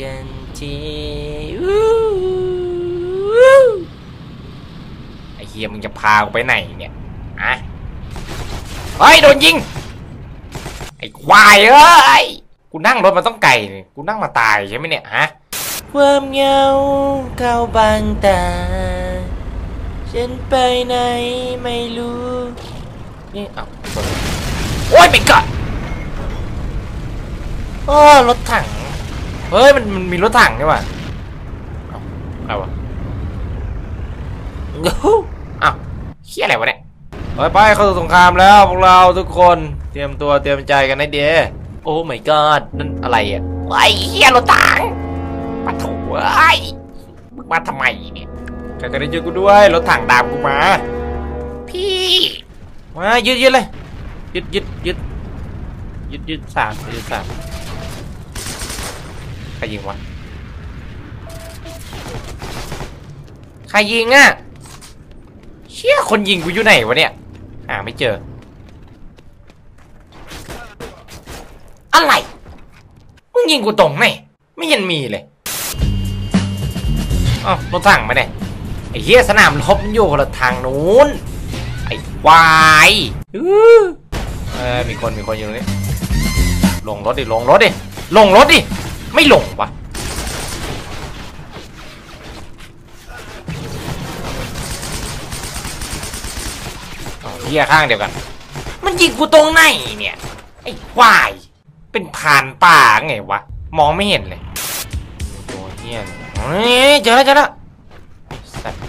กันทีไอ้เฮียมึงจะพากูไปไหนเนี่ยอะเฮ้ยโดนยิง ไอ้ควายเอ้ย กูนั่งรถมาต้องไก่กูนั่งมาตายใช่ไหมเนี่ยฮะ ความเงาเข้าบังตา ฉันไปไหนไม่รู้ นี่อ้าโอ้ยไม่กัดโอ้รถถัง เฮ้ยมันมันมีรถถังนี่หว่าเอ้าอะไรวะเอ้าเฮียอะไรวะเนี่ยไปไปเข้าสู่สงครามแล้วพวกเราทุกคนเตรียมตัวเตรียมใจกันให้ดีโอ้ my god นั่นอะไรอะไอ้เหี้ยรถถังมาถูกไอ้ยมึงมาทำไมเนี่ยใครก็ได้ช่วยกูด้วยรถถังตามกูมา พี่มายึดยึดเลยยึดยึดยึดยึดยึดสามยึดสาม ใครยิงวะ ใครยิงอะ เชี่ยคนยิงกูอยู่ไหนวะเนี่ย หาไม่เจอ อะไร มึงยิงกูตรงไหน ไม่เห็นมีเลยอ้าวรถถังมาเนี่ยไอ้เหี้ยสนามรบมันอยู่คนละทางนู้น ไอ้ควายอื้อเออมีคนมีคนอยู่ตรงนี้ลงรถดิ ลงรถดิ ลงรถดิ ไม่หลงวะเฮียข้างเดียวกัน มันยิงกูตรงไหนเนี่ย ไอ้ควาย เป็นผ่านป่าไงวะ มองไม่เห็นเลยโอ้เฮียเฮ้ยเจอแล้วเจอแล้วสัตว์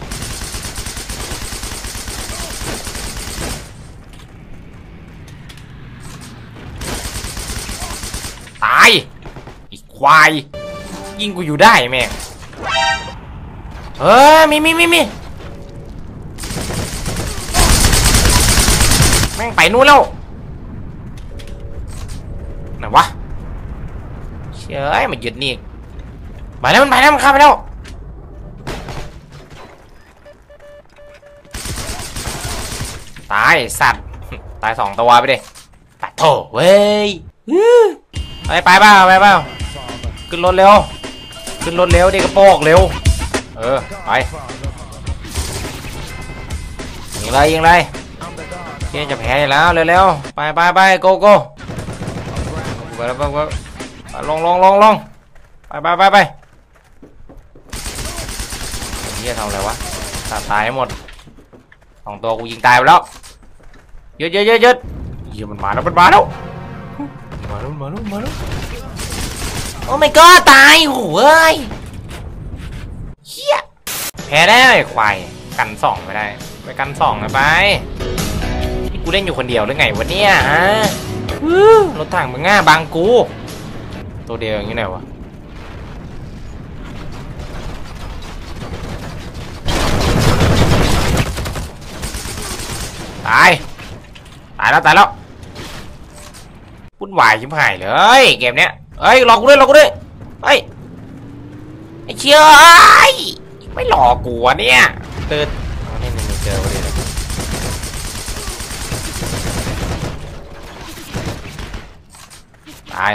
ตาย ควาย ยิงกูอยู่ได้แม่งเฮ้ยมีมีมีมีแม่งไปนู่นแล้วไหนวะเชื่อมันหยุดนี่ไปแล้วมันไปแล้วมันข้ามไปแล้วตายสัตว์ตายสองตัวไปดิปัดโถเว้ยไปไปเปล่าไปเปล่า ขึ้นรถเร็ว ขึ้นรถเร็วดิกระโปงเร็ว เออ ไปยิงเลยยิงเลยเจ๊จะแพ้แล้วเร็วๆไปไปไปโกโก้ไปแล้วไปไปลงลงลงลงไปไปไปไปเฮียทำอะไรวะตาตายหมดสองตัวกูยิงตายไปแล้วเยอะเยอะเยอะเยอะเฮียมันมาแล้วมันมาแล้วมาแล้วมาแล้วมาแล้ว โอ้ my god ตายโว้ยเฮียแพ้ได้ไอ้ควายกันสองไม่ได้ ไปกันสองนะไปที่กูเล่นอยู่คนเดียวหรือไงวะเนี่ยฮะรถถังมึงง่าบางกู ตัวเดียวอย่างนี้ไหนวะตาย ตายแล้ว ตายแล้ววุ่นวายชิบหายเลย เกมเนี้ย เอ้ยหลอกกูด้วยหลอกกูด้วยเฮ้ยไอ้เชี่ยเอ้ยไม่หลอกกูวะเนี่ยเติร์ดเอานี่นี่เจอพอดีเลยตาย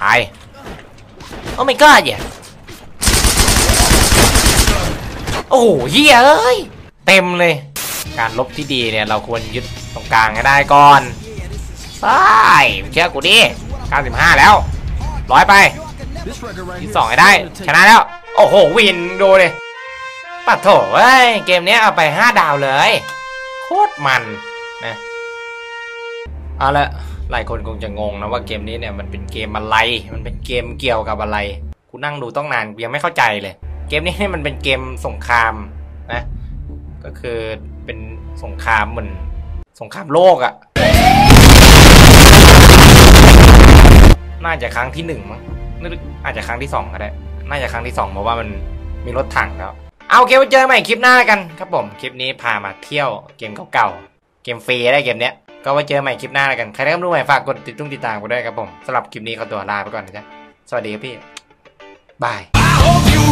ตายโอ้ my god เนี่ยโอ้โหเฮียเอ้ยเต็มเลย การลบที่ดีเนี่ย เราควรยึดตรงกลางให้ได้ก่อนใช่เชื่อกูดิ 95 แล้วร้อยไปที่สองให้ได้ ชนะแล้ว โอ้โห วินดูเลยปัดโถเว้ย เกมนี้เอาไป 5 ดาวเลย โคตรมันนะเอาละหลายคนคงจะงงนะว่าเกมนี้เนี่ยมันเป็นเกมอะไร มันเป็นเกมเกี่ยวกับอะไร กูนั่งดูต้องนานยังไม่เข้าใจเลย เกมนี้เนี่ยมันเป็นเกมสงครามนะ ก็คือเป็นสงครามเหมือนสงครามโลกอะน่าจะครั้งที่หนึ่งมั้งอาจจะครั้งที่สองก็ได้ น่าจะครั้งที่สองเพราะว่ามันมีรถถังแล้ว เอาโอเคไว้เจอใหม่คลิปหน้ากันครับผม คลิปนี้พามาเที่ยวเกมเก่าๆ เกมฟรีได้เกมเนี้ย ก็ไว้เจอใหม่คลิปหน้ากัน ใครได้รับรู้ใหม่ฝากกดติดตุ้งติดตามกูด้วยครับผมสำหรับคลิปนี้ขอตัวลาไปก่อนนะจ๊ะ สวัสดีครับพี่ บาย I hope you